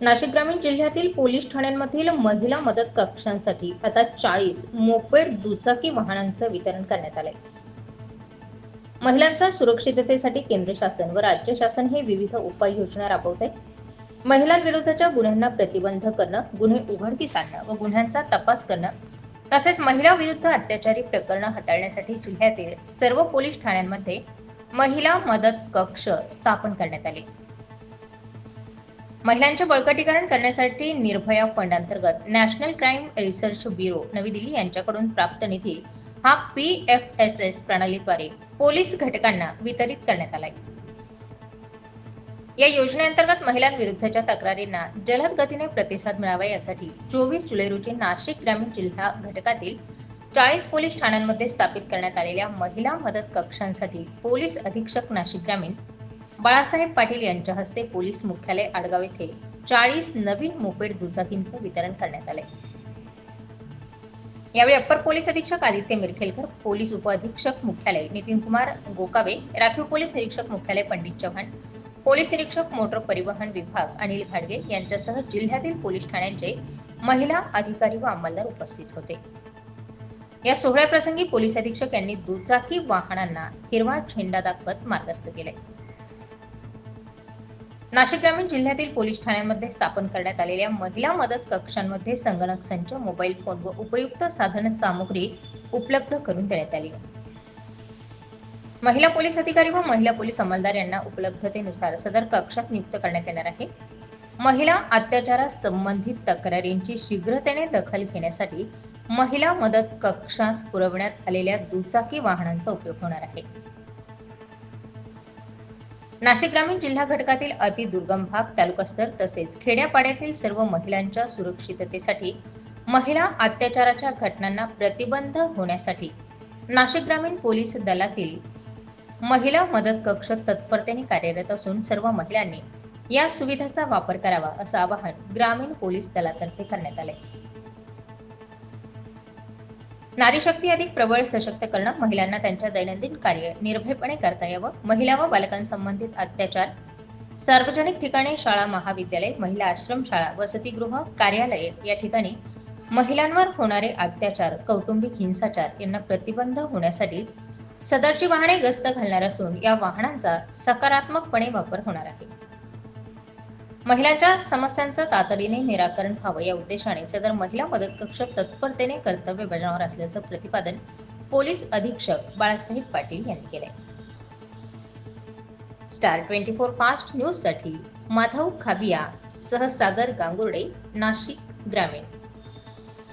नाशिक ग्रामीण जिल्ह्यातील पोलीस ठाण्यांमधील महिला मदत कक्षांसाठी आता चाळीस मोपेड दुचाकी वाहनांचं वितरण करण्यात आलंय. महिलांच्या सुरक्षिततेसाठी केंद्र शासन व राज्य शासन हे विविध उपाययोजना राबवत आहे महिलांविरुद्धच्या गुन्ह्यांना प्रतिबंध करणं गुन्हे उघडकीस आणणं व गुन्ह्यांचा तपास करणं तसेच महिला विरुद्ध अत्याचारी प्रकरणं हाताळण्यासाठी जिल्ह्यातील सर्व पोलीस ठाण्यांमध्ये महिला मदत कक्ष स्थापन करण्यात आले. महिलांचे बळकटीकरण करण्यासाठी निर्भया फंड अंतर्गत नॅशनल क्राईम रिसर्च ब्युरो नवी दिल्ली यांच्याकडून प्राप्त निधी हा पी एफ एस एस प्रणालीद्वारे पोलीस घटकांना वितरित करण्यात आलाय. या योजनेअंतर्गत महिलांविरुद्धच्या तक्रारींना जलद गतीने प्रतिसाद मिळावा यासाठी चोवीस जुलै रोजी नाशिक ग्रामीण जिल्हा घटकातील चाळीस पोलीस ठाण्यांमध्ये स्थापित करण्यात आलेल्या महिला मदत कक्षांसाठी पोलीस अधीक्षक नाशिक ग्रामीण बाळासाहेब पाटील यांच्या हस्ते पोलीस मुख्यालय आडगाव येथे चाळीस नवीन मोपेड दुचाकींचं वितरण करण्यात आलंय. यावेळी अप्पर पोलीस अधीक्षक आदित्य मिरखेलकर पोलीस उपअधीक्षक मुख्यालय नितीन कुमार गोकावे राखीव पोलीस निरीक्षक मुख्यालय पंडित चव्हाण पोलीस निरीक्षक मोटर परिवहन विभाग अनिल घाडगे यांच्यासह जिल्ह्यातील पोलीस ठाण्यांचे महिला अधिकारी व अंमलदार उपस्थित होते. या सोहळ्याप्रसंगी पोलीस अधीक्षक यांनी दुचाकी वाहनांना हिरवा झेंडा दाखवत मार्गस्थ केले नाशिक ग्रामीण जिल्ह्यातील पोलीस ठाण्यांमध्ये स्थापन करण्यात आलेल्या महिला मदत कक्षांमध्ये संगणक संच मोबाईल फोन व उपयुक्त साधन सामुग्री उपलब्ध करून देण्यात आली. महिला पोलीस अधिकारी व महिला पोलीस अंमलदार यांना उपलब्धतेनुसार सदर कक्षात नियुक्त करण्यात येणार आहे. महिला अत्याचारा संबंधित तक्रारींची शीघ्रतेने दखल घेण्यासाठी महिला मदत कक्षास पुरवण्यात आलेल्या दुचाकी वाहनांचा उपयोग होणार आहे. नाशिक ग्रामीण जिल्हा घटकातील अतिदुर्गम भाग तालुकास्तर तसेच खेड्यापाड्यातील सर्व महिलांच्या सुरक्षिततेसाठी महिला अत्याचाराच्या घटनांना प्रतिबंध होण्यासाठी नाशिक ग्रामीण पोलीस दलातील महिला मदत कक्ष तत्परतेने कार्यरत असून सर्व महिलांनी या सुविधेचा वापर करावा असं आवाहन ग्रामीण पोलीस दलातर्फे करण्यात आले नारी शक्ती अधिक प्रबळ सशक्त करणं महिलांना त्यांच्या दैनंदिन कार्य निर्भयपणे करता यावं. महिला व बालकांसंबंधित अत्याचार. सार्वजनिक ठिकाणी शाळा महाविद्यालय महिला आश्रमशाळा वसतिगृह कार्यालये या ठिकाणी महिलांवर होणारे अत्याचार कौटुंबिक हिंसाचार यांना प्रतिबंध होण्यासाठी सदरची वाहने गस्त घालणार असून या वाहनांचा सकारात्मकपणे वापर होणार आहे. महिलांच्या समस्यांचं तातडीने निराकरण व्हावं या उद्देशाने सदर महिला मदत कक्ष तत्परतेने कर्तव्य बजावणार असल्याचं प्रतिपादन पोलीस अधीक्षक बाळासाहेब पाटील यांनी केलंय. स्टार ट्वेंटी फोर फास्ट न्यूजसाठी माधव खाबिया सह सागर गांगुर्डे नाशिक ग्रामीण.